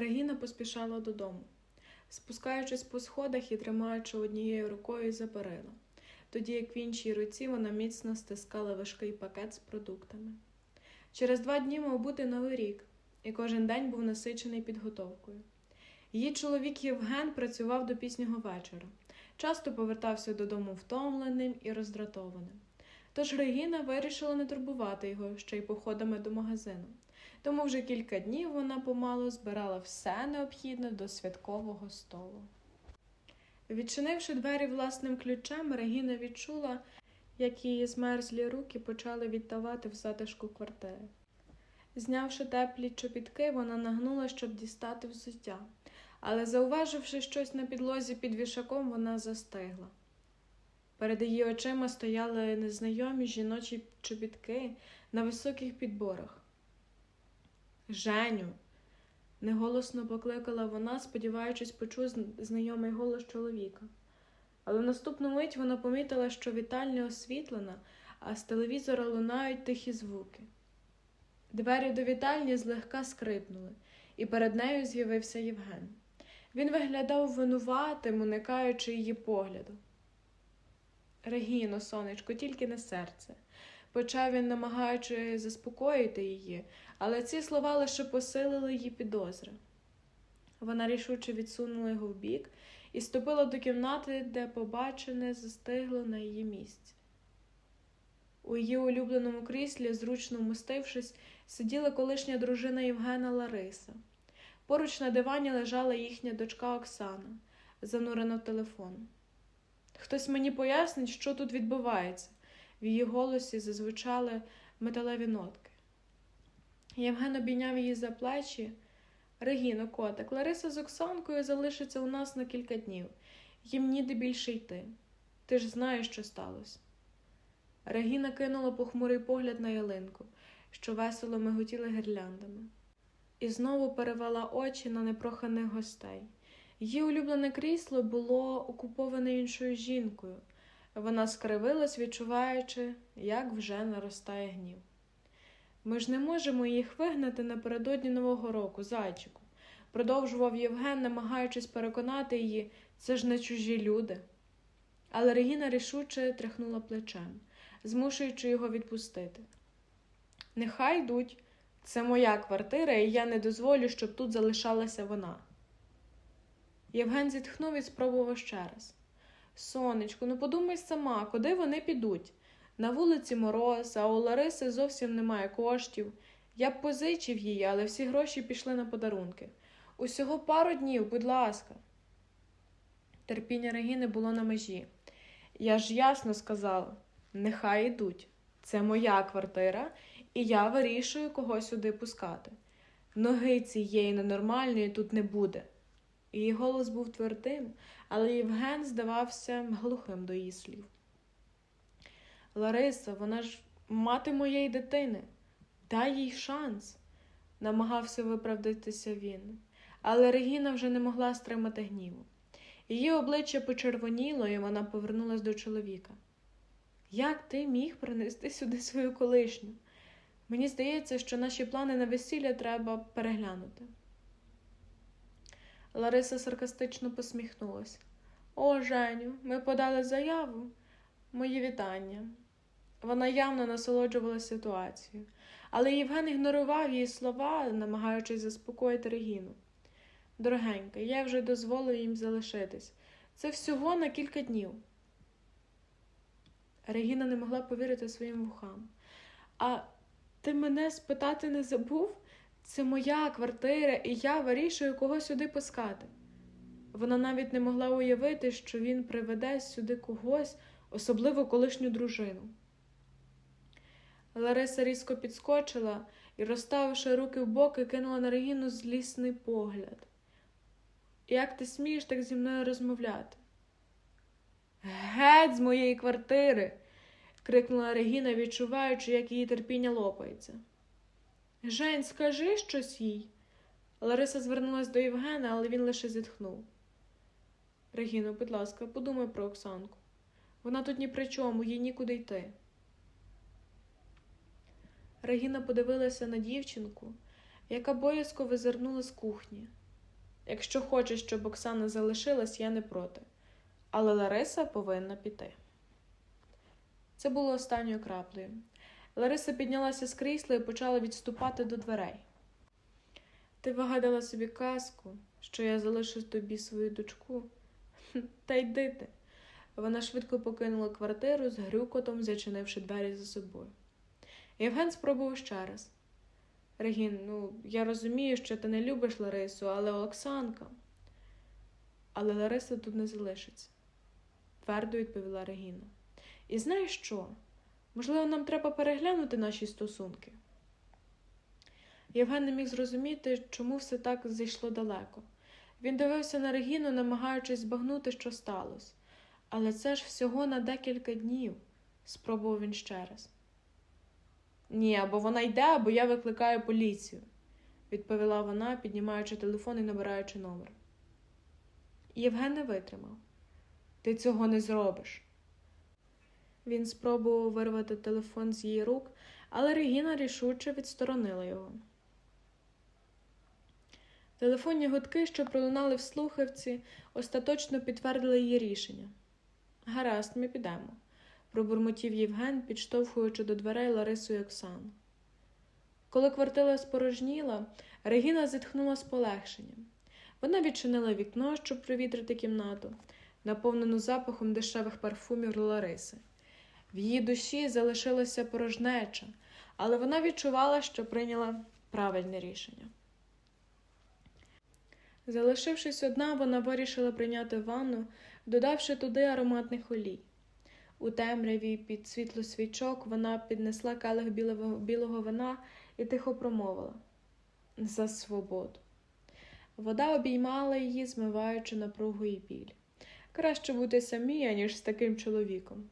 Регіна поспішала додому, спускаючись по сходах і тримаючи однією рукою за перила, тоді як в іншій руці вона міцно стискала важкий пакет з продуктами. Через два дні мав бути новий рік, і кожен день був насичений підготовкою. Її чоловік Євген працював до пізнього вечора, часто повертався додому втомленим і роздратованим. Тож Регіна вирішила не турбувати його ще й походами до магазину. Тому вже кілька днів вона помалу збирала все необхідне до святкового столу. Відчинивши двері власним ключем, Регіна відчула, як її змерзлі руки почали відтавати в затишку квартири. Знявши теплі чобітки, вона нагнула, щоб дістати взуття, але, зауваживши щось на підлозі під вішаком, вона застигла. Перед її очима стояли незнайомі жіночі чобітки на високих підборах. Женю. неголосно покликала вона, сподіваючись почути знайомий голос чоловіка. Але в наступну мить вона помітила, що вітальня освітлена, а з телевізора лунають тихі звуки. Двері до вітальні злегка скрипнули, і перед нею з'явився Євген. Він виглядав винуватим, уникаючи її погляду. Регіно, сонечко, тільки не серце. Почав він, намагаючи заспокоїти її, але ці слова лише посилили її підозри. Вона рішуче відсунула його вбік і ступила до кімнати, де побачене застигло на її місці. У її улюбленому кріслі, зручно вмостившись, сиділа колишня дружина Євгена Лариса. Поруч на дивані лежала їхня дочка Оксана, занурена в телефон. Хтось мені пояснить, що тут відбувається. В її голосі зазвучали металеві нотки. Євген обійняв її за плечі. Регіно, котик, Лариса з Оксанкою залишиться у нас на кілька днів. Їм ніде більше йти. Ти ж знаєш, що сталося. Регіна кинула похмурий погляд на ялинку, що весело миготіли гірляндами, і знову перевела очі на непроханих гостей. Її улюблене крісло було окуповане іншою жінкою. Вона скривилась, відчуваючи, як вже наростає гнів. Ми ж не можемо їх вигнати напередодні Нового року, зайчику, продовжував Євген, намагаючись переконати її, це ж не чужі люди. Але Регіна рішуче тряхнула плечем, змушуючи його відпустити. Нехай йдуть, це моя квартира, і я не дозволю, щоб тут залишалася вона. Євген зітхнув і спробував ще раз. Сонечко, ну подумай сама, куди вони підуть? На вулиці мороз, а у Лариси зовсім немає коштів. Я б позичив її, але всі гроші пішли на подарунки. Усього пару днів, будь ласка. Терпіння Регіни було на межі. Я ж ясно сказала, нехай йдуть. Це моя квартира, і я вирішую, кого сюди пускати. Ноги цієї ненормальної тут не буде. Її голос був твердим, але Євген здавався глухим до її слів. Лариса, вона ж мати моєї дитини. Дай їй шанс, намагався виправдатися він. Але Регіна вже не могла стримати гніву. Її обличчя почервоніло, і вона повернулась до чоловіка. Як ти міг принести сюди свою колишню? Мені здається, що наші плани на весілля треба переглянути. Лариса саркастично посміхнулася. О, Женю, ми подали заяву. Мої вітання. Вона явно насолоджувалася ситуацією, але Євген ігнорував її слова, намагаючись заспокоїти Регіну. Дорогенька, я вже дозволив їм залишитись. Це всього на кілька днів. Регіна не могла повірити своїм вухам. А ти мене спитати не забув? Це моя квартира, і я вирішую, кого сюди пускати. Вона навіть не могла уявити, що він приведе сюди когось, особливо колишню дружину. Лариса різко підскочила і, розставивши руки в боки, кинула на Регіну злісний погляд. Як ти смієш так зі мною розмовляти? Геть з моєї квартири. крикнула Регіна, відчуваючи, як її терпіння лопається. Жень, скажи щось їй. Лариса звернулася до Євгена, але він лише зітхнув. Регіно, будь ласка, подумай про Оксанку. Вона тут ні при чому, їй нікуди йти. Регіна подивилася на дівчинку, яка боязко визирнула з кухні. Якщо хочеш, щоб Оксана залишилась, я не проти. Але Лариса повинна піти. Це було останньою краплею. Лариса піднялася з крісла і почала відступати до дверей. Ти вигадала собі казку, що я залишу тобі свою дочку. Та йди ти. Вона швидко покинула квартиру з грюкотом, зачинивши двері за собою. Євген спробував ще раз. Регін, ну, я розумію, що ти не любиш Ларису, але Оксанка. Але Лариса тут не залишиться, твердо відповіла Регіна. І знаєш що? Можливо, нам треба переглянути наші стосунки. Євген не міг зрозуміти, чому все так зайшло далеко. Він дивився на Регіну, намагаючись збагнути, що сталося. Але це ж всього на декілька днів, спробував він ще раз. Ні, або вона йде, або я викликаю поліцію, відповіла вона, піднімаючи телефон і набираючи номер. Євген не витримав. Ти цього не зробиш. Він спробував вирвати телефон з її рук, але Регіна рішуче відсторонила його. Телефонні гудки, що пролунали в слухавці, остаточно підтвердили її рішення. Гаразд, ми підемо, пробурмотів Євген, підштовхуючи до дверей Ларису і Оксану. Коли квартира спорожніла, Регіна зітхнула з полегшенням. Вона відчинила вікно, щоб провітрити кімнату, наповнену запахом дешевих парфумів Лариси. В її душі залишилася порожнеча, але вона відчувала, що прийняла правильне рішення. Залишившись одна, вона вирішила прийняти ванну, додавши туди ароматних олій. У темряві під світло свічок вона піднесла келих білого, білого вина і тихо промовила за свободу. Вода обіймала її, змиваючи напругу і біль. Краще бути самій, аніж з таким чоловіком,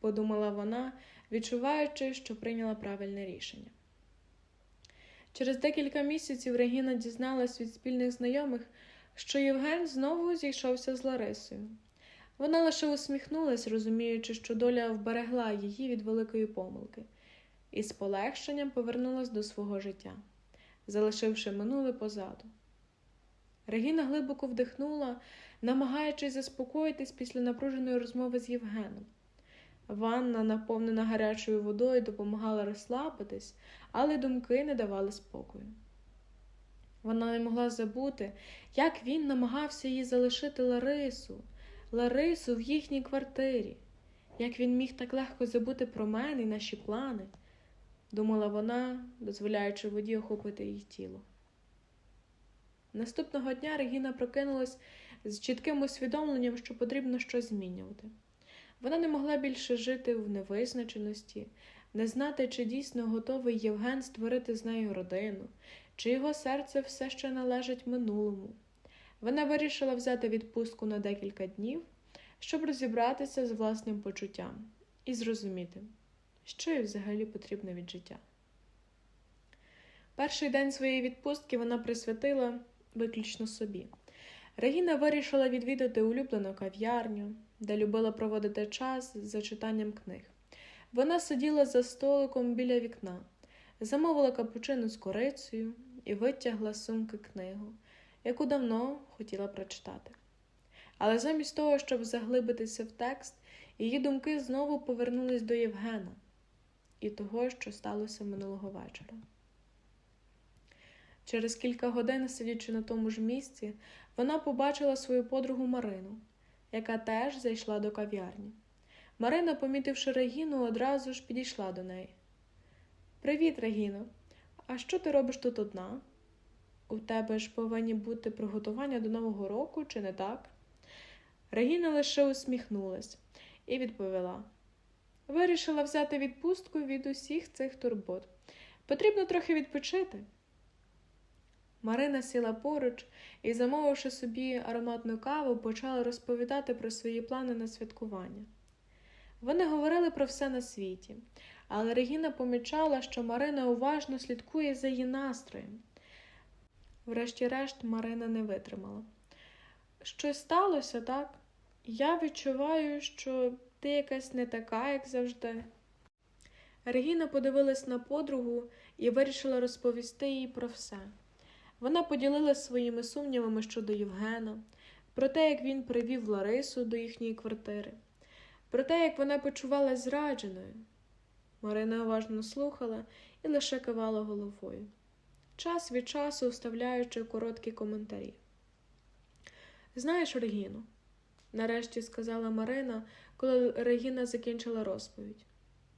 подумала вона, відчуваючи, що прийняла правильне рішення. Через декілька місяців Регіна дізналась від спільних знайомих, що Євген знову зійшовся з Ларисою. Вона лише усміхнулась, розуміючи, що доля вберегла її від великої помилки, і з полегшенням повернулась до свого життя, залишивши минуле позаду. Регіна глибоко вдихнула, намагаючись заспокоїтись після напруженої розмови з Євгеном. Ванна, наповнена гарячою водою, допомагала розслабитись, але думки не давали спокою. Вона не могла забути, як він намагався їй залишити Ларису, Ларису в їхній квартирі, як він міг так легко забути про мене і наші плани, думала вона, дозволяючи воді охопити її тіло. Наступного дня Регіна прокинулась з чітким усвідомленням, що потрібно щось змінювати. Вона не могла більше жити в невизначеності, не знати, чи дійсно готовий Євген створити з нею родину, чи його серце все ще належить минулому. Вона вирішила взяти відпустку на декілька днів, щоб розібратися з власним почуттям і зрозуміти, що їй взагалі потрібно від життя. Перший день своєї відпустки вона присвятила виключно собі. Регіна вирішила відвідати улюблену кав'ярню, де любила проводити час за читанням книг. Вона сиділа за столиком біля вікна, замовила капучино з корицею і витягла сумки книгу, яку давно хотіла прочитати. Але замість того, щоб заглибитися в текст, її думки знову повернулись до Євгена і того, що сталося минулого вечора. Через кілька годин, сидячи на тому ж місці, вона побачила свою подругу Марину, яка теж зайшла до кав'ярні. Марина, помітивши Регіну, одразу ж підійшла до неї. Привіт, Регіно. А що ти робиш тут одна? У тебе ж повинні бути приготування до Нового року, чи не так? Регіна лише усміхнулась і відповіла: Вирішила взяти відпустку від усіх цих турбот. Потрібно трохи відпочити. Марина сіла поруч і, замовивши собі ароматну каву, почала розповідати про свої плани на святкування. Вони говорили про все на світі, але Регіна помічала, що Марина уважно слідкує за її настроєм. Врешті-решт, Марина не витримала. Щось сталося, так? Я відчуваю, що ти якась не така, як завжди. Регіна подивилась на подругу і вирішила розповісти їй про все. Вона поділилася своїми сумнівами щодо Євгена, про те, як він привів Ларису до їхньої квартири, про те, як вона почувалася зрадженою. Марина уважно слухала і лише кивала головою, час від часу вставляючи короткі коментарі. Знаєш, Регіно, нарешті сказала Марина, коли Регіна закінчила розповідь.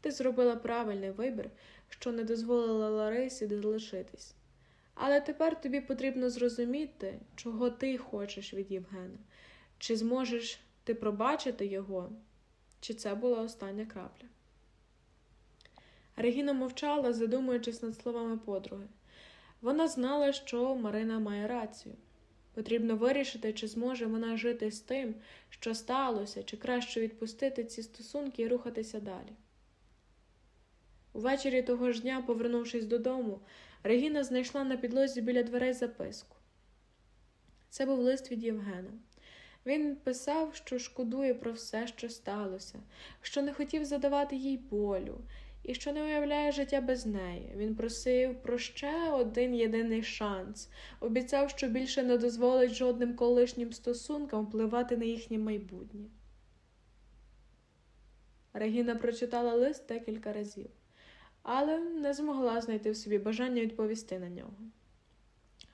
Ти зробила правильний вибір, що не дозволила Ларисі залишитись. Але тепер тобі потрібно зрозуміти, чого ти хочеш від Євгена. Чи зможеш ти пробачити його, чи це була остання крапля? Регіна мовчала, задумуючись над словами подруги. Вона знала, що Марина має рацію. Потрібно вирішити, чи зможе вона жити з тим, що сталося, чи краще відпустити ці стосунки і рухатися далі. Увечері того ж дня, повернувшись додому, Регіна знайшла на підлозі біля дверей записку. Це був лист від Євгена. Він писав, що шкодує про все, що сталося, що не хотів задавати їй болю, і що не уявляє життя без неї. Він просив про ще один єдиний шанс, обіцяв, що більше не дозволить жодним колишнім стосункам впливати на їхнє майбутнє. Регіна прочитала лист декілька разів, але не змогла знайти в собі бажання відповісти на нього.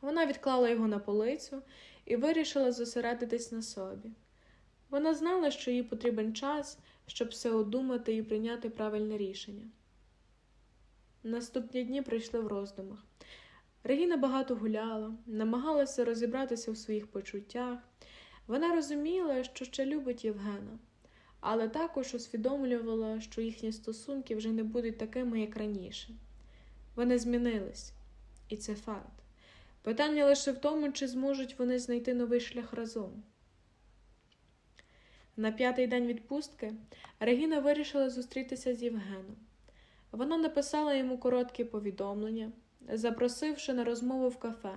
Вона відклала його на полицю і вирішила зосередитись на собі. Вона знала, що їй потрібен час, щоб все одумати і прийняти правильне рішення. Наступні дні прийшли в роздумах. Регіна багато гуляла, намагалася розібратися в своїх почуттях. Вона розуміла, що ще любить Євгена, але також усвідомлювала, що їхні стосунки вже не будуть такими, як раніше. Вони змінились, і це факт. Питання лише в тому, чи зможуть вони знайти новий шлях разом. На п'ятий день відпустки Регіна вирішила зустрітися з Євгеном. Вона написала йому коротке повідомлення, запросивши на розмову в кафе,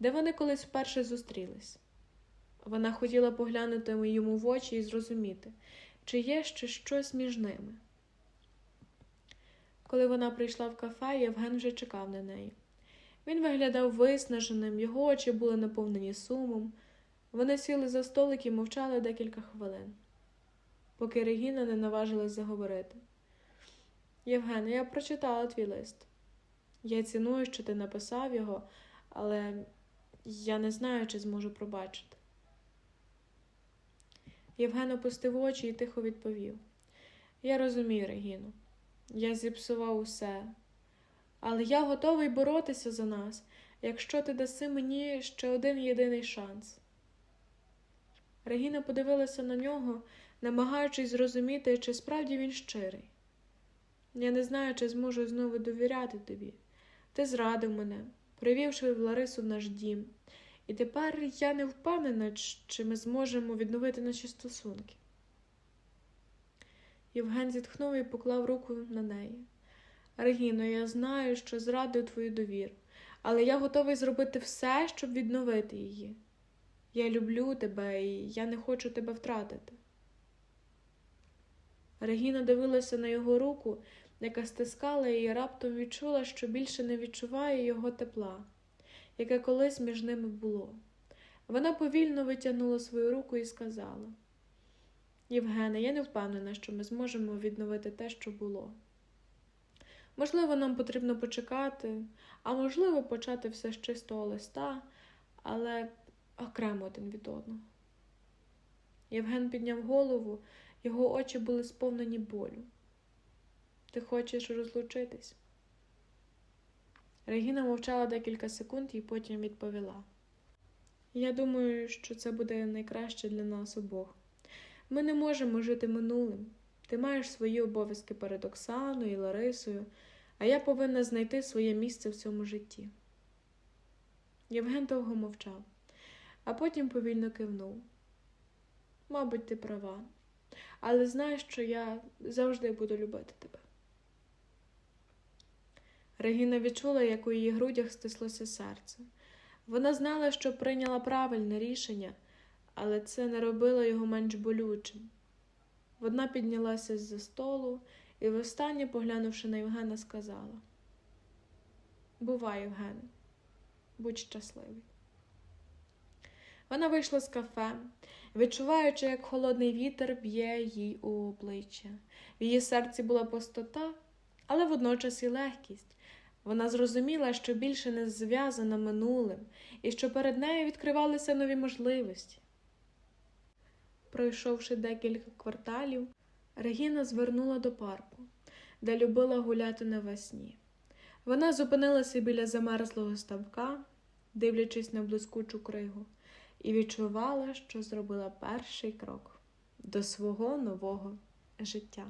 де вони колись вперше зустрілись. Вона хотіла поглянути йому в очі і зрозуміти, чи є ще щось між ними. Коли вона прийшла в кафе, Євген вже чекав на неї. Він виглядав виснаженим, його очі були наповнені сумом. Вони сіли за столик і мовчали декілька хвилин, поки Регіна не наважилась заговорити. Євген, я прочитала твій лист. Я ціную, що ти написав його, але я не знаю, чи зможу пробачити. Євген опустив очі і тихо відповів: Я розумію, Регіну, я зіпсував усе, але я готовий боротися за нас, якщо ти даси мені ще один єдиний шанс. Регіна подивилася на нього, намагаючись зрозуміти, чи справді він щирий. Я не знаю, чи зможу знову довіряти тобі. Ти зрадив мене, привівши Ларису в наш дім, і тепер я не впевнена, чи ми зможемо відновити наші стосунки. Євген зітхнув і поклав руку на неї. Регіно, я знаю, що зрадив твою довіру, але я готовий зробити все, щоб відновити її. Я люблю тебе і я не хочу тебе втратити. Регіна дивилася на його руку, яка стискала її, раптом відчула, що більше не відчуває його тепла, яке колись між ними було. Вона повільно витягнула свою руку і сказала: Євгене, я не впевнена, що ми зможемо відновити те, що було. Можливо, нам потрібно почекати, а можливо, почати все з чистого листа, але окремо один від одного. Євген підняв голову, його очі були сповнені болю. Ти хочеш розлучитись? Регіна мовчала декілька секунд і потім відповіла. Я думаю, що це буде найкраще для нас обох. Ми не можемо жити минулим. Ти маєш свої обов'язки перед Оксаною і Ларисою, а я повинна знайти своє місце в цьому житті. Євген довго мовчав, а потім повільно кивнув. Мабуть, ти права, але знаєш, що я завжди буду любити тебе. Регіна відчула, як у її грудях стислося серце. Вона знала, що прийняла правильне рішення, але це не робило його менш болючим. Вона піднялася з-за столу і, востаннє, поглянувши на Євгена, сказала: Бувай, Євгене, будь щасливий. Вона вийшла з кафе, відчуваючи, як холодний вітер б'є їй у обличчя. В її серці була пустота, але водночас і легкість. Вона зрозуміла, що більше не зв'язана минулим і що перед нею відкривалися нові можливості. Пройшовши декілька кварталів, Регіна звернула до парку, де любила гуляти навесні. Вона зупинилася біля замерзлого ставка, дивлячись на блискучу кригу, і відчувала, що зробила перший крок до свого нового життя.